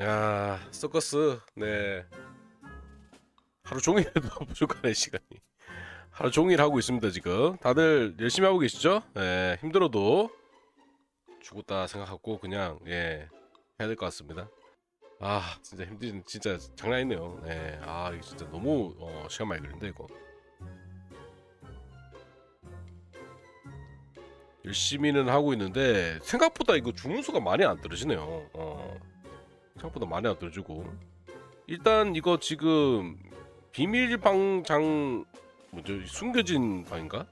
야 서커스 네. 하루 종일 해도 부족하네 시간이. 하루 종일 하고 있습니다 지금. 다들 열심히 하고 계시죠? 네 힘들어도 죽었다 생각하고 그냥 예 해야 될 것 같습니다. 아 진짜 힘들 진짜 장난 아니네요. 네아 이거 진짜 너무 어, 시간 많이 걸린다 이거. 열심히는 하고 있는데 생각보다 이거 주문수가 많이 안 떨어지네요. 어. 생각보다 많이 안 떨어지고. 일단 이거 지금 비밀 방장 뭐죠? 숨겨진 방인가?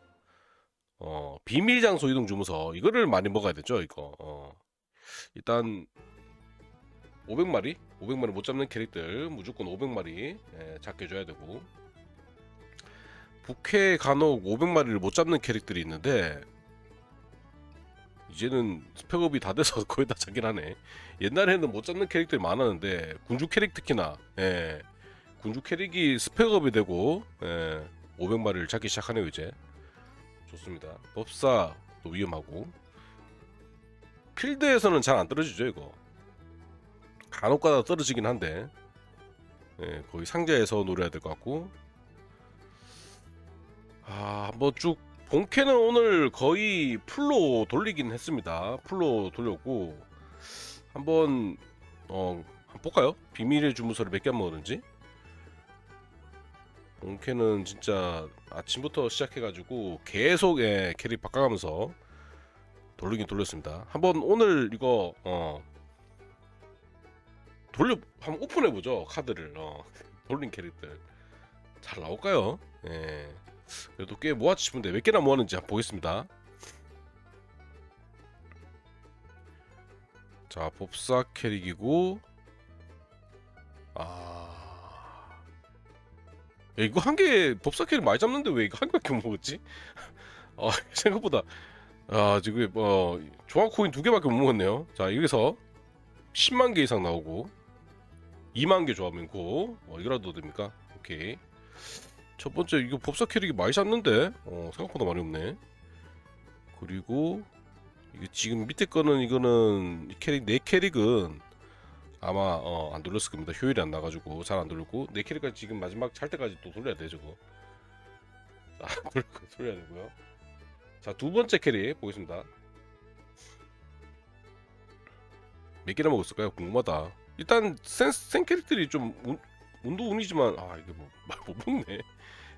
어 비밀 장소 이동 주문서. 이거를 많이 먹어야 되죠 이거. 어. 일단 500마리? 500마리 못 잡는 캐릭터 무조건 500마리 예, 잡게 줘야 되고. 북해 간혹 500마리를 못 잡는 캐릭들이 있는데 이제는 스펙업이 다 돼서 거의 다 잡긴 하네. 옛날에는 못 잡는 캐릭들이 많았는데 군주 캐릭 특히나 예, 군주 캐릭이 스펙업이 되고 예, 500마리를 잡기 시작하네요 이제. 좋습니다. 법사 또 위험하고. 필드에서는 잘 안 떨어지죠 이거. 간혹가다 떨어지긴 한데. 예, 거의 상자에서 노려야 될 것 같고. 아 한번 쭉 본캐는 오늘 거의 풀로 돌리긴 했습니다 풀로 돌렸고 한번 어 한번 볼까요? 비밀의 주문서를 몇개 먹었는지 본캐는 진짜 아침부터 시작해가지고 계속 예, 캐릭 바꿔가면서 돌리긴 돌렸습니다. 한번 오늘 이거 어 돌려 한번 오픈해 보죠 카드를 어 돌린 캐릭들 잘 나올까요? 예 그래도 꽤 싶은데 몇 개나 모았는지 한번 보겠습니다. 자 법사 캐릭이고 아 야, 이거 한 개 법사 캐릭 많이 잡는데 왜 이거 한 개밖에 못 먹었지? 아 생각보다 아 지금 어 종합 코인 두 개밖에 못 먹었네요. 자 여기서 10만 개 이상 나오고 2만 개 조합 있고 어, 이거라도 됩니까? 오케이 첫 번째 이거 법사 캐릭이 많이 잡는데 어 생각보다 많이 없네. 그리고 이게 지금 밑에 거는 이거는 이 캐릭 네 캐릭은 아마 어, 안 돌렸을 겁니다. 효율이 안 나가지고 잘 안 돌렸고 네 캐릭까지 지금 마지막 찰 때까지 또 돌려야 돼 저거. 자 돌고 돌려야 되고요. 자 두 번째 캐릭 보겠습니다. 몇 개나 먹었을까요? 궁금하다. 일단 센, 센 캐릭들이 좀 운, 운도 운이지만 아 이게 뭐못 먹네.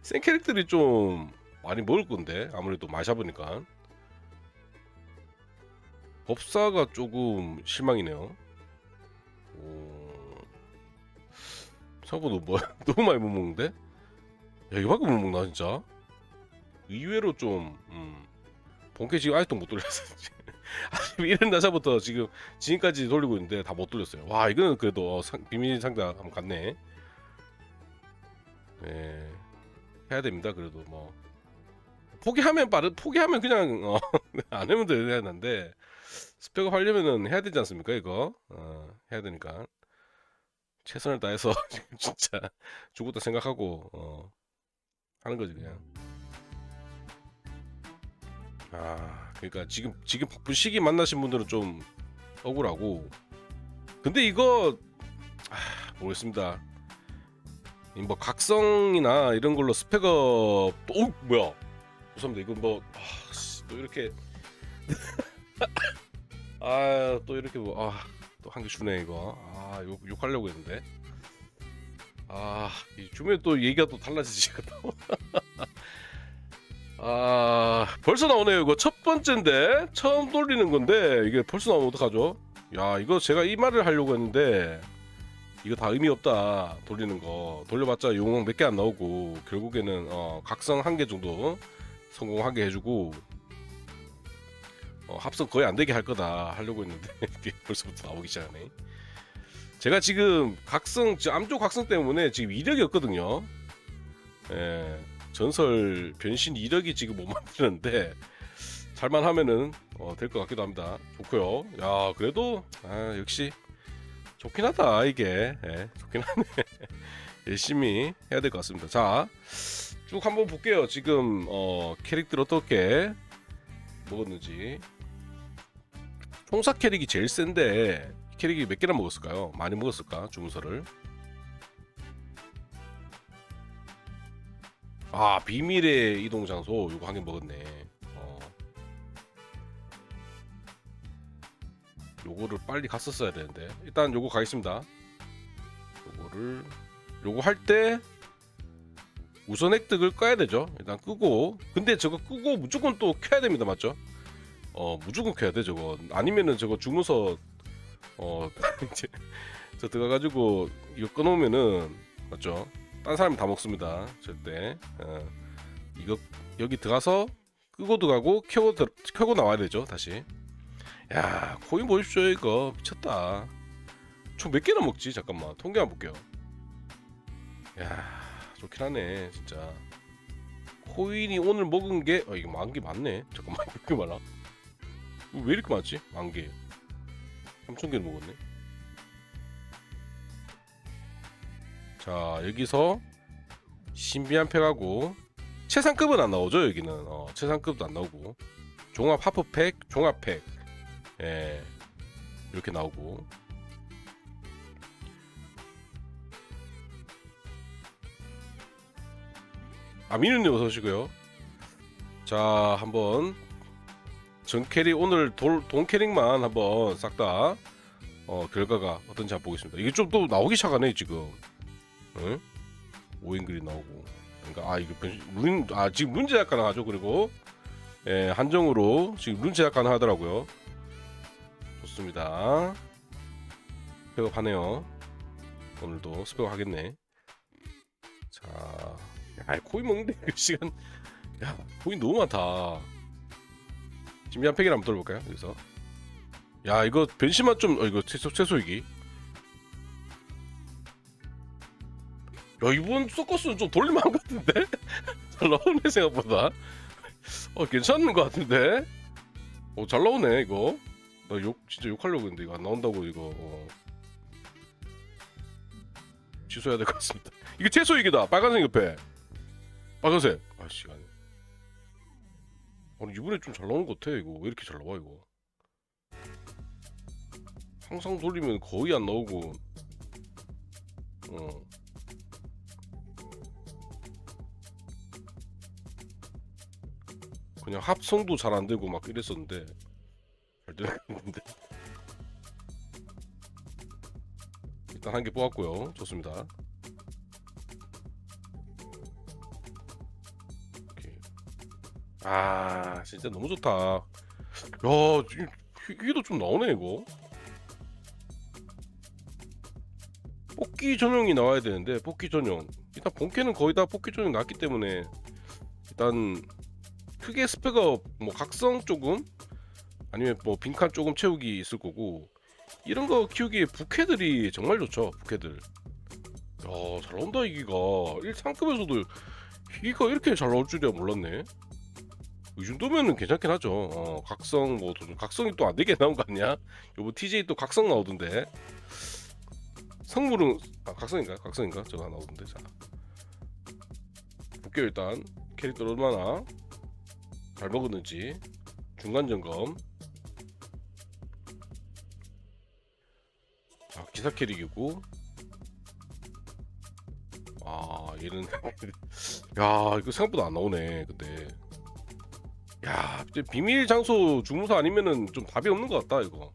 센 캐릭들이 좀 많이 먹을 건데 아무래도 잡으니까. 법사가 조금 실망이네요. 오... 생각보다 뭐 너무 많이 못 먹는데? 야 이거밖에 못 먹나 진짜? 의외로 좀 음, 본캐 지금 아직도 못 돌렸어. 아직 이른 날짜부터 지금 지금까지 돌리고 있는데 다 못 돌렸어요. 와 이거는 그래도 어, 상, 비밀 상자 한번 갔네. 네 해야 됩니다. 그래도 뭐. 포기하면 빠르 포기하면 그냥 어, 안 하면 되는데. 스펙업 하려면은 해야 되지 않습니까 이거? 어, 해야 되니까. 최선을 다해서 진짜 죽었다 생각하고 어, 하는 거지 그냥. 아 그러니까 지금 지금 바쁜 시기 만나신 분들은 좀 억울하고. 근데 이거 아, 모르겠습니다. 이 뭐 각성이나 이런 걸로 스펙업 또 어, 뭐야? 죄송합니다. 이거 뭐또 아, 이렇게. 아 또 이렇게 뭐 아 또 한 개 주네 이거. 아 욕, 욕하려고 했는데. 아이 주면 또 얘기가 또 달라지지 또. 아 벌써 나오네요 이거. 첫 번째인데 처음 돌리는 건데 이게 벌써 나오면 어떡하죠? 야 이거 제가 이 말을 하려고 했는데 이거 다 의미 없다 돌리는 거 돌려봤자 용어 몇개 안 나오고 결국에는 어, 각성 한 개 정도 성공하게 해주고 어, 합성 거의 안 되게 할 거다 하려고 했는데 이게 벌써부터 나오기 시작하네. 제가 지금 각성, 지- 암조 각성 때문에 지금 이력이 없거든요. 예, 전설 변신 이력이 지금 못 만드는데 잘만 하면은 어, 될 것 같기도 합니다. 좋고요. 야 그래도 아, 역시 좋긴 하다 이게 예, 좋긴 하네. 열심히 해야 될 것 같습니다. 자, 쭉 한번 볼게요. 지금 어, 캐릭터 어떻게 먹었는지. 총사 캐릭이 제일 센데 캐릭이 몇 개나 먹었을까요? 많이 먹었을까 주문서를? 아 비밀의 이동 장소 이거 한 개 먹었네. 요거를 빨리 갔었어야 되는데 일단 요거 가겠습니다. 요거를 요거 할 때 우선 획득을 꺼야 되죠. 일단 끄고 근데 저거 끄고 무조건 또 켜야 됩니다, 맞죠? 어 무조건 켜야 돼 저거 아니면은 저거 주문서 어 이제 저 들어가가지고 이거 끊어오면은 맞죠? 딴 사람이 다 먹습니다 절대 어, 이거 여기 들어가서 끄고 들어가고 켜고 들, 켜고 나와야 되죠 다시 야 코인 보십시오 이거. 미쳤다. 총 몇 개나 먹지? 잠깐만 통계 한번 볼게요. 야 좋긴 하네 진짜. 코인이 오늘 먹은 게 어, 이게 만개 맞네. 잠깐만 이렇게 많아 왜 이렇게 많지? 만개. 3,000개를 먹었네. 자 여기서 신비한 팩하고 최상급은 안 나오죠 여기는. 어, 최상급도 안 나오고. 종합 하프팩 종합팩 예 이렇게 나오고 아미누님 어서 오시고요 자 한번 전 캐릭 오늘 돌, 돈 캐릭만 한번 싹다 어, 결과가 어떤지 한번 보겠습니다. 이게 좀 또 나오기 시작하네 지금. 응? 오잉글이 나오고. 그러니까 아 이거 변신 룬, 아 지금 룬 제작 가능하죠. 그리고 예, 한정으로 지금 룬 제작 가능하더라고요. 좋습니다. 스펙업하네요. 오늘도 스펙업 하겠네. 자, 야 코인 먹는데 그 시간, 야 코인 너무 많다. 준비한 팩이나 한번 돌볼까요 여기서 야 이거 변신만 좀 어, 이거 최소 최소이기 야 이번 서커스는 좀 돌릴만 한것 같은데 잘 나오네 생각보다 어 괜찮은 것 같은데 어 잘 나오네 이거 나 욕 진짜 욕하려고 했는데 이거 안 나온다고 이거. 어. 취소해야 될 것 같습니다. 이게 최소이기다. 빨간색 옆에. 빨간색 아 시간 아니 이번에 좀 잘 나오는 것 같아 이거. 왜 이렇게 잘 나와 이거? 항상 돌리면 거의 안 나오고. 어. 그냥 합성도 잘 안 되고 막 이랬었는데 잘 되는데. 일단 한 개 뽑았고요. 좋습니다. 아 진짜 너무 좋다. 야 희귀도 좀 나오네 이거. 뽑기 전용이 나와야 되는데 뽑기 전용 일단 본캐는 거의 다 뽑기 전용 나왔기 때문에 일단 크게 스펙업 뭐 각성 조금 아니면 뭐 빈칸 조금 채우기 있을 거고 이런 거 키우기에 부캐들이 정말 좋죠 부캐들 야 잘 나온다 이기가 1상급에서도 희귀가 이렇게 잘 나올 줄이야 몰랐네 이 정도면은 괜찮긴 하죠. 어, 각성 뭐 도- 각성이 또 안 되게 나온 거 아니야? 요번 TJ 또 각성 나오던데. 성물은 아 각성인가? 각성인가? 저거 나오던데. 자. 볼게요 일단 캐릭터 얼마나 잘 먹었는지 중간 점검. 기사 캐릭이고. 아 얘는 야 이거 생각보다 안 나오네 근데. 야, 비밀 장소 주무소 아니면은 좀 답이 없는 것 같다 이거.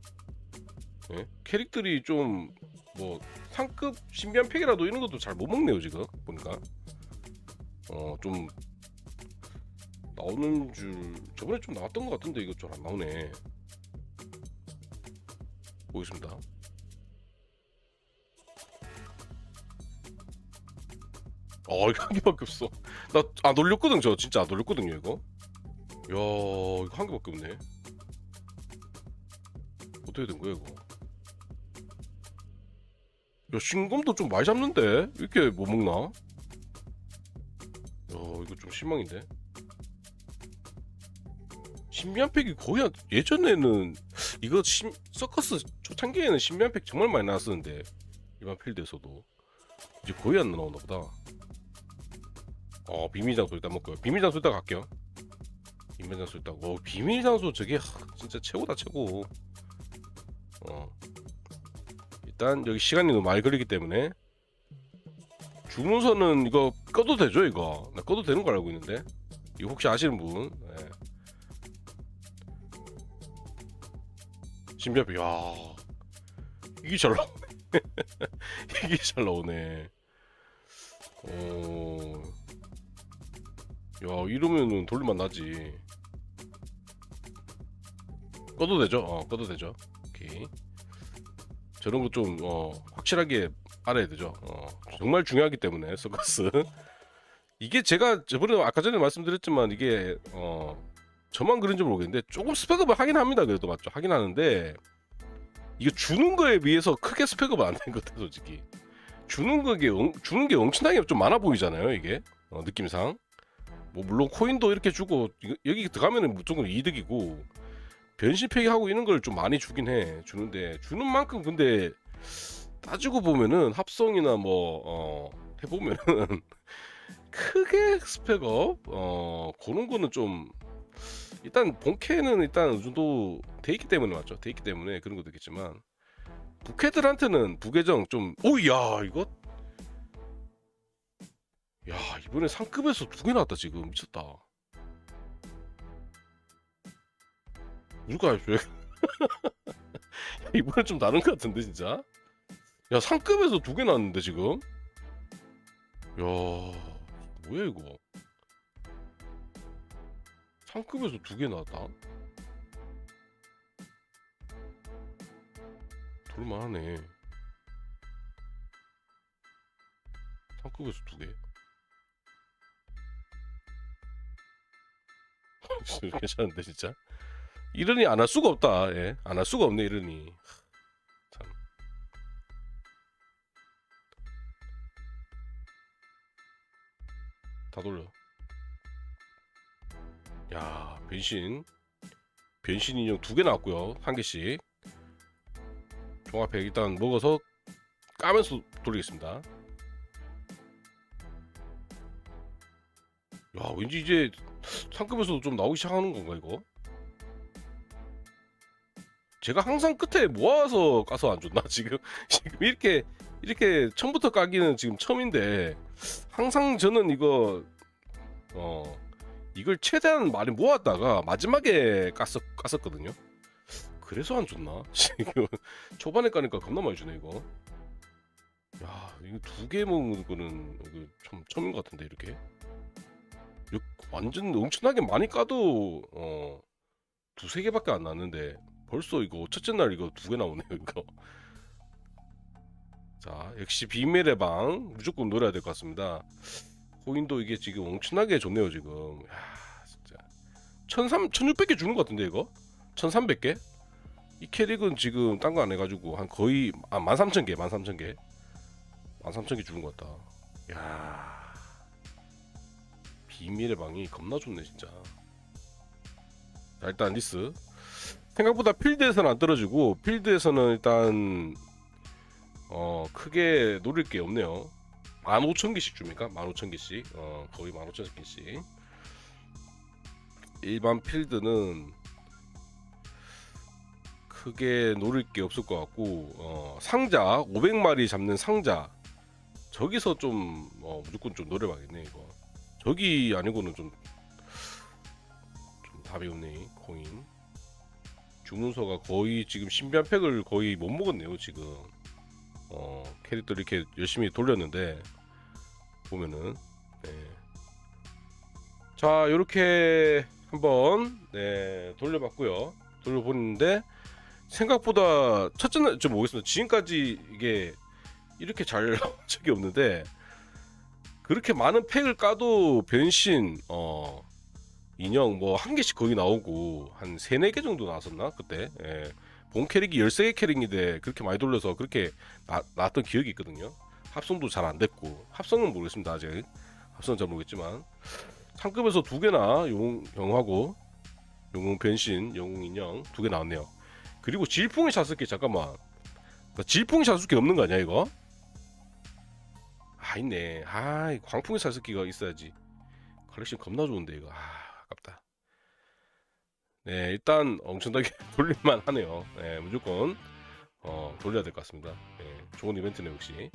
예? 캐릭들이 좀 뭐 상급 신비한 팩이라도 이런 것도 잘 못 먹네요 지금 보니까. 어 좀 나오는 줄 저번에 좀 나왔던 것 같은데 이거 좀안 나오네. 보겠습니다. 어 이거 한 개밖에 없어. 나안 올렸거든 저. 진짜 안 올렸거든요 이거. 야 이거 한 개밖에 없네. 어떻게 된 거야 이거? 야 신검도 좀 많이 잡는데? 이렇게 못 먹나? 야 이거 좀 실망인데? 신비한 팩이 거의 한 예전에는 이거 신, 서커스 초창기에는 신비한 팩 정말 많이 나왔었는데 일반 필드에서도. 이제 거의 안 나오나 보다 어 비밀 장소 일단 먹고요. 비밀 장소 일단 갈게요. 비밀 장소 있다고. 어, 비밀 장소 저게 하, 진짜 최고다 최고. 어. 일단 여기 시간이 너무 많이 걸리기 때문에. 주문서는 이거 꺼도 되죠 이거? 나 꺼도 되는 걸 알고 있는데. 이거 혹시 아시는 분? 네. 신비합 야. 이게 잘 나오네. 이게 잘 나오네. 어... 야 이러면은 돌릴만 나지. 꺼도 되죠? 어 꺼도 되죠. 오케이. 저런 거 좀 어, 확실하게 알아야 되죠. 어, 정말 중요하기 때문에 서커스. 이게 제가 저번에 아까 전에 말씀드렸지만 이게 어 저만 그런지 모르겠는데 조금 스펙업을 하긴 합니다. 그래도 맞죠? 하긴 하는데 이거 주는 거에 비해서 크게 스펙업은 안 된 것 같아 솔직히. 주는 엉- 주는 게 엄청나게 좀 많아 보이잖아요 이게. 어, 느낌상 뭐 물론 코인도 이렇게 주고 여기 들어가면은 무조건 이득이고 변신팩이 하고 있는 걸좀 많이 주긴 해 주는데 주는 만큼 근데 따지고 보면은 합성이나 뭐 어, 해보면은 크게 스펙업 어 그런 거는 좀 일단 본캐는 일단 어느 정도 돼 있기 때문에 맞죠? 돼 있기 때문에 그런 것도 있겠지만 부캐들한테는 부계정 좀 오야 이거 야 이번에 상급에서 두 개 나왔다 지금. 미쳤다. 누가 할줄 이번엔 좀 다른 것 같은데 진짜? 야 상급에서 두 개 나왔는데 지금? 야 뭐야 이거? 상급에서 두 개 나왔다? 돌만하네. 상급에서 두 개 괜찮은데 진짜 이러니 안 할 수가 없다 예. 안 할 수가 없네 이러니 참 다 돌려. 야 변신 변신 인형 두 개 나왔고요 한 개씩 종합팩 일단 먹어서 까면서 돌리겠습니다. 야 왠지 이제 상급에서도 좀 나오기 시작하는 건가 이거? 제가 항상 끝에 모아서 까서 안 줬나 지금 지금 이렇게 이렇게 처음부터 까기는 지금 처음인데 항상 저는 이거 어 이걸 최대한 많이 모았다가 마지막에 깠었 깠었거든요. 그래서 안 줬나? 지금 초반에 까니까 겁나 많이 주네 이거. 야 이거 두 개 먹는 거는 이거 참 처음인 것 같은데 이렇게. 완전 엄청나게 많이 까도 어 두세 개밖에 안 나왔는데 벌써 이거 첫째 날 이거 두 개 나오네요 이거. 자 역시 비밀의 방 무조건 노려야 될 것 같습니다. 코인도 이게 지금 엄청나게 좋네요 지금. 야 진짜 1,300, 1,600개 주는 것 같은데 이거? 1,300개? 이 캐릭은 지금 딴 거 안 해가지고 한 거의 아 13,000개 13,000개 13,000개 주는 것 같다. 야 비밀의 방이 겁나 좋네 진짜. 자 일단 리스 생각보다 필드에서는 안 떨어지고 필드에서는 일단 어 크게 노릴 게 없네요. 15,000개씩 줍니까? 15,000개씩. 어, 거의 15,000개씩. 일반 필드는 크게 노릴 게 없을 것 같고 어, 상자 500마리 잡는 상자 저기서 좀 어, 무조건 좀 노려봐야겠네 이거. 저기 아니고는 좀, 좀 답이 없네 코인. 주문서가 거의 지금 신비한 팩을 거의 못 먹었네요 지금. 어, 캐릭터 이렇게 열심히 돌렸는데 보면은 네. 자 이렇게 한번 네, 돌려봤고요 돌려보는데 생각보다 첫째 날좀 보겠습니다 지금까지 이게 이렇게 잘 나온 적이 없는데 그렇게 많은 팩을 까도 변신 어 인형 뭐 한 개씩 거의 나오고 한 세네 개 정도 나왔었나 그때 예. 본 캐릭이 13개 캐릭인데 그렇게 많이 돌려서 그렇게 나, 나왔던 기억이 있거든요. 합성도 잘 안 됐고 합성은 모르겠습니다 아직 합성은 잘 모르겠지만 상급에서 두 개나 영웅 영웅하고 영웅 변신 영웅 인형 두 개 나왔네요. 그리고 질풍의 샤스키 잠깐만 나 질풍의 샤스키 없는 거 아니야 이거? 아 있네. 아이 광풍의 샤스키가 있어야지. 컬렉션 겁나 좋은데 이거. 아 아깝다. 네 일단 엄청나게 돌릴만 하네요. 네 무조건 어 돌려야 될 것 같습니다. 예, 좋은 이벤트네 역시.